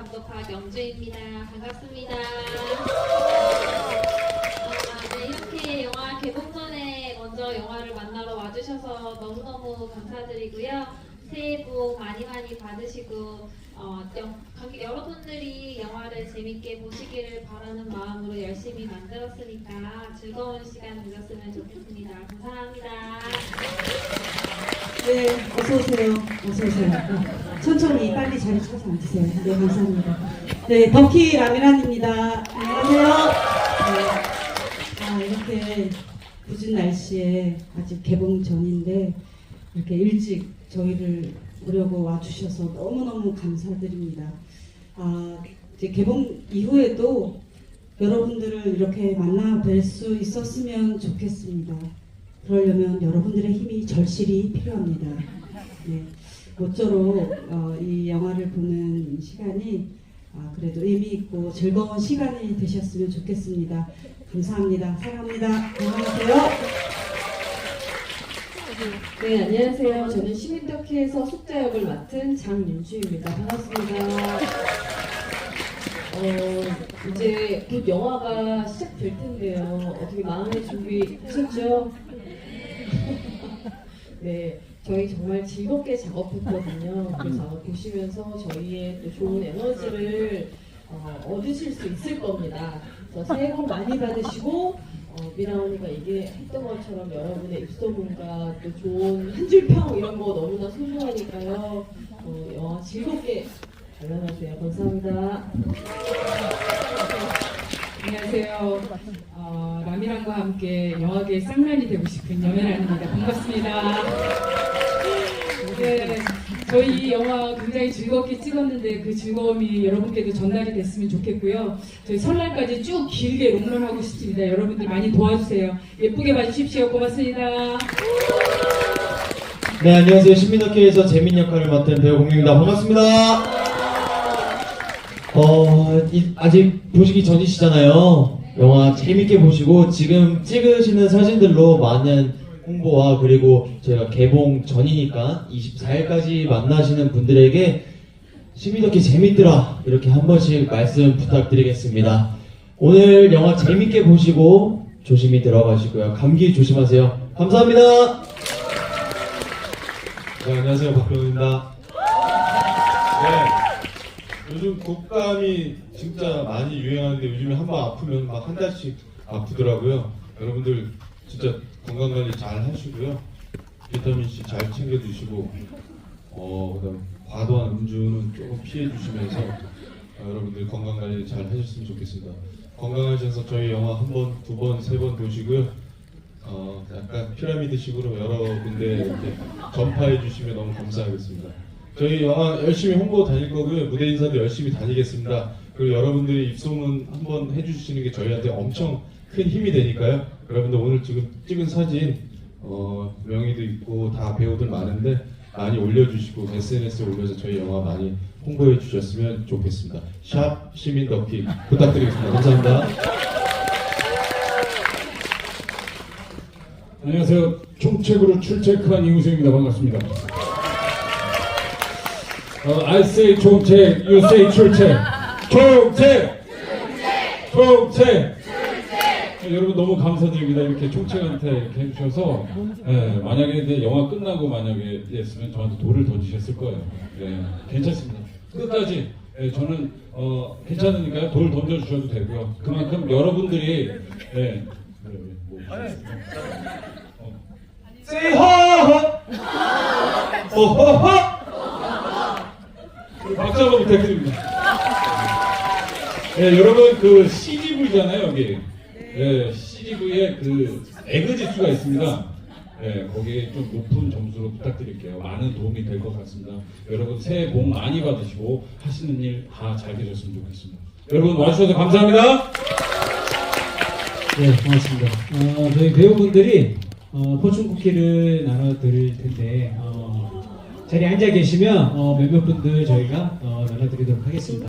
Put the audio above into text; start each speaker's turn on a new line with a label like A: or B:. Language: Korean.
A: 감독 박영주입니다. 반갑습니다. 아, 네, 이렇게 영화 개봉 전에 먼저 영화를 만나러 와주셔서 너무너무 감사드리고요. 새해 복 많이 많이 받으시고 어, 영- 여러분들이 영화를 재밌게 보시기를 바라는 마음으로 열심히 만들었으니까 즐거운 시간 되셨으면 좋겠습니다. 감사합니다.
B: 네, 어서 오세요. 어서 오세요. 네, 천천히 빨리 자리 찾아 앉으세요. 네, 감사합니다. 네, 덕희 라미란입니다. 안녕하세요. 네, 아, 이렇게 굳은 날씨에 아직 개봉 전인데 이렇게 일찍 저희를 보려고 와주셔서 너무너무 감사드립니다. 아, 이제 개봉 이후에도 여러분들을 이렇게 만나 뵐 수 있었으면 좋겠습니다. 그러려면 여러분들의 힘이 절실히 필요합니다. 네. 모쪼록 어, 이 영화를 보는 시간이 아, 그래도 의미 있고 즐거운 시간이 되셨으면 좋겠습니다. 감사합니다. 사랑합니다. 안녕하세요.
C: 네, 안녕하세요. 저는 시민덕회에서 숙자 역을 맡은 장윤주입니다. 반갑습니다. 어, 이제 곧 영화가 시작될 텐데요. 어떻게 마음의 준비 하셨죠? 네, 저희 정말 즐겁게 작업했거든요. 그래서 아마 보시면서 저희의 또 좋은 에너지를 어, 얻으실 수 있을 겁니다. 그래서 새해 복 많이 받으시고 어, 미라언니가 얘기했던 것처럼 여러분의 입소문과 또 좋은 한 줄 평 이런 거 너무나 소중하니까요. 어, 영화 즐겁게 관람하세요. 감사합니다.
D: 안녕하세요. 어, 라미랑과 함께 영화계의 쌍란이 되고 싶은 염혜란입니다. 반갑습니다. 네, 저희 이 영화 굉장히 즐겁게 찍었는데 그 즐거움이 여러분께도 전달이 됐으면 좋겠고요. 저희 설날까지 쭉 길게 롱런 하고 싶습니다. 여러분들 많이 도와주세요. 예쁘게 봐주십시오. 고맙습니다.
E: 네, 안녕하세요. 신민덕회에서 재민 역할을 맡은 배우 공유입니다. 반갑습니다. 어, 이- 아직 보시기 전이시잖아요. 영화 재밌게 보시고 지금 찍으시는 사진들로 많은 홍보와 그리고 저희가 개봉 전이니까 24일까지 만나시는 분들에게 신민덕회 재밌더라 이렇게 한 번씩 말씀 부탁드리겠습니다. 오늘 영화 재밌게 보시고 조심히 들어가시고요. 감기 조심하세요. 감사합니다.
F: 네, 안녕하세요. 박병입니다. 네. 요즘 독감이 진짜 많이 유행하는데 요즘에 한 번 아프면 막 한 달씩 아프더라고요. 여러분들 진짜 건강 관리 잘 하시고요. 비타민 C 잘 챙겨 드시고 어, 그다음 과도한 음주는 조금 피해 주시면서 어, 여러분들 건강 관리 잘 하셨으면 좋겠습니다. 건강하셔서 저희 영화 한 번, 두 번, 세 번 보시고요. 어, 약간 피라미드식으로 여러 군데 이렇게 전파해 주시면 너무 감사하겠습니다. 저희 영화 열심히 홍보 다닐 거고요. 무대 인사도 열심히 다니겠습니다. 그리고 여러분들이 입소문 한번 해주시는 게 저희한테 엄청 큰 힘이 되니까요. 여러분들 오늘 지금 찍은 사진 어, 명의도 있고 다 배우들 많은데 많이 올려주시고 SNS에 올려서 저희 영화 많이 홍보해 주셨으면 좋겠습니다. 샵 시민 덕기 부탁드리겠습니다. 감사합니다.
G: 안녕하세요. 총책으로 출첵한 이우승입니다. 반갑습니다. 어, I say 총책, you say 출첵. 총책! 총책! 네, 여러분 너무 감사드립니다. 이렇게 총책한테 이렇게 해주셔서 예, 만약에 이제 영화 끝나고 만약에 했으면 저한테 돌을 던지셨을 거예요. 예, 괜찮습니다. 끝까지 예, 저는 어, 괜찮으니까요. 돌 던져주셔도 되고요. 그만큼 여러분들이 예,
E: Say 하하!
G: 어허허! 박수 한번 부탁드립니다. 네, 여러분 그 CGV잖아요 여기. 네, CGV에 그 에그 지수가 있습니다. 네, 거기에 좀 높은 점수로 부탁드릴게요. 많은 도움이 될 것 같습니다. 여러분 새해 복 많이 받으시고 하시는 일 다 잘 되셨으면 좋겠습니다. 여러분 와주셔서 감사합니다.
H: 네, 고맙습니다. 어, 저희 배우분들이 어, 포춘 쿠키를 나눠드릴 텐데 어, 자리에 앉아 계시면 어, 몇몇 분들 저희가 어, 나눠드리도록 하겠습니다.